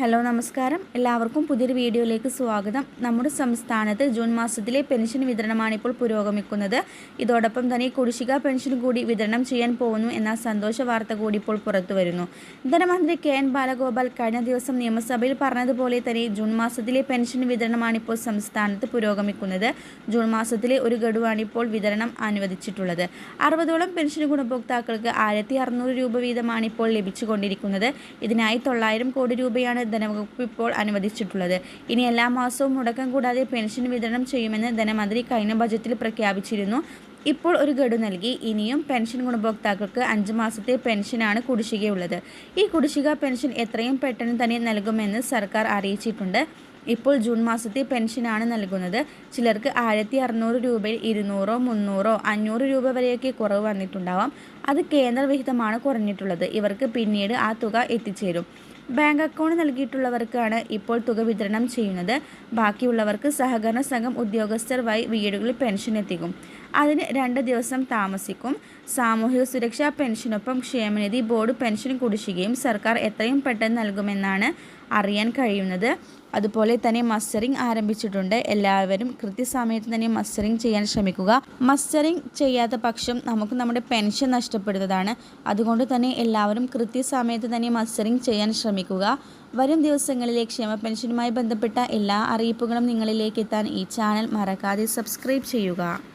Hello നമസ്കാരം. എല്ലാവർക്കും പുതിയൊരു വീഡിയോയിലേക്ക് സ്വാഗതം. നമ്മുടെ സംസ്ഥാനത്ത് ജൂൺ മാസത്തിലെ പെൻഷൻ വിതരണമാണ് ഇപ്പോൾ പുരോഗമിക്കുന്നത്. ഇതോടൊപ്പം തന്നെ കുടിശ്ശിക പെൻഷൻ കൂടി വിതരണം ചെയ്യാൻ പോകുന്നു എന്ന സന്തോഷ വാർത്ത കൂടി ഇപ്പോൾ പുറത്തു വരുന്നു. ധനമന്ത്രി കെ എൻ ബാലഗോപാൽ കഴിഞ്ഞ ദിവസം നിയമസഭയിൽ പറഞ്ഞതുപോലെ തന്നെ ജൂൺ മാസത്തിലെ പെൻഷൻ വിതരണമാണ് ഇപ്പോൾ സംസ്ഥാനത്ത് പുരോഗമിക്കുന്നത്. ജൂൺ മാസത്തിലെ ഒരു ഗഡുവാണ് ഇപ്പോൾ വിതരണം അനുവദിച്ചിട്ടുള്ളത്. അറുപതോളം പെൻഷൻ ഗുണഭോക്താക്കൾക്ക് ആയിരത്തി രൂപ വീതമാണ് ഇപ്പോൾ ലഭിച്ചുകൊണ്ടിരിക്കുന്നത്. ഇതിനായി തൊള്ളായിരം കോടി രൂപയാണ് ധനവകുപ്പ് ഇപ്പോൾ അനുവദിച്ചിട്ടുള്ളത്. ഇനി എല്ലാ മാസവും മുടക്കം കൂടാതെ പെൻഷൻ വിതരണം ചെയ്യുമെന്ന് ധനമന്ത്രി കഴിഞ്ഞ ബജറ്റിൽ പ്രഖ്യാപിച്ചിരുന്നു. ഇപ്പോൾ ഒരു ഗഡു നൽകി. ഇനിയും പെൻഷൻ ഗുണഭോക്താക്കൾക്ക് അഞ്ച് മാസത്തെ പെൻഷനാണ് കുടിശ്ശികയുള്ളത്. ഈ കുടിശ്ശിക പെൻഷൻ എത്രയും പെട്ടെന്ന് തന്നെ നൽകുമെന്ന് സർക്കാർ അറിയിച്ചിട്ടുണ്ട്. ഇപ്പോൾ ജൂൺ മാസത്തെ പെൻഷനാണ് നൽകുന്നത്. ചിലർക്ക് ആയിരത്തി അറുന്നൂറ് രൂപയിൽ ഇരുന്നൂറോ മുന്നൂറോ അഞ്ഞൂറ് രൂപ വരെയൊക്കെ കുറവ് വന്നിട്ടുണ്ടാവാം. അത് കേന്ദ്രവിഹിതമാണ് കുറഞ്ഞിട്ടുള്ളത്. ഇവർക്ക് പിന്നീട് ആ തുക എത്തിച്ചേരും. ബാങ്ക് അക്കൗണ്ട് നൽകിയിട്ടുള്ളവർക്കാണ് ഇപ്പോൾ തുക വിതരണം ചെയ്യുന്നത്. ബാക്കിയുള്ളവർക്ക് സഹകരണ സംഘം ഉദ്യോഗസ്ഥർ വഴി വീടുകളിൽ പെൻഷൻ എത്തിക്കും. അതിന് രണ്ട് ദിവസം താമസിക്കും. സാമൂഹിക സുരക്ഷാ പെൻഷനൊപ്പം ക്ഷേമനിധി ബോർഡ് പെൻഷൻ കുടിശ്ശികയും സർക്കാർ എത്രയും പെട്ടെന്ന് നൽകുമെന്നാണ് അറിയാൻ കഴിയുന്നത്. അതുപോലെ തന്നെ മസ്റ്ററിങ് ആരംഭിച്ചിട്ടുണ്ട്. എല്ലാവരും കൃത്യസമയത്ത് തന്നെ മസ്റ്ററിങ് ചെയ്യാൻ ശ്രമിക്കുക. മസ്റ്ററിങ് ചെയ്യാത്ത പക്ഷം നമുക്ക് നമ്മുടെ പെൻഷൻ നഷ്ടപ്പെടുന്നതാണ്. അതുകൊണ്ട് തന്നെ എല്ലാവരും കൃത്യസമയത്ത് തന്നെ മസ്റ്ററിങ് ചെയ്യാൻ ശ്രമിക്കുക. വരും ദിവസങ്ങളിലെ ക്ഷേമ പെൻഷനുമായി ബന്ധപ്പെട്ട എല്ലാ അറിയിപ്പുകളും നിങ്ങളിലേക്ക് എത്താൻ ഈ ചാനൽ മറക്കാതെ സബ്സ്ക്രൈബ് ചെയ്യുക.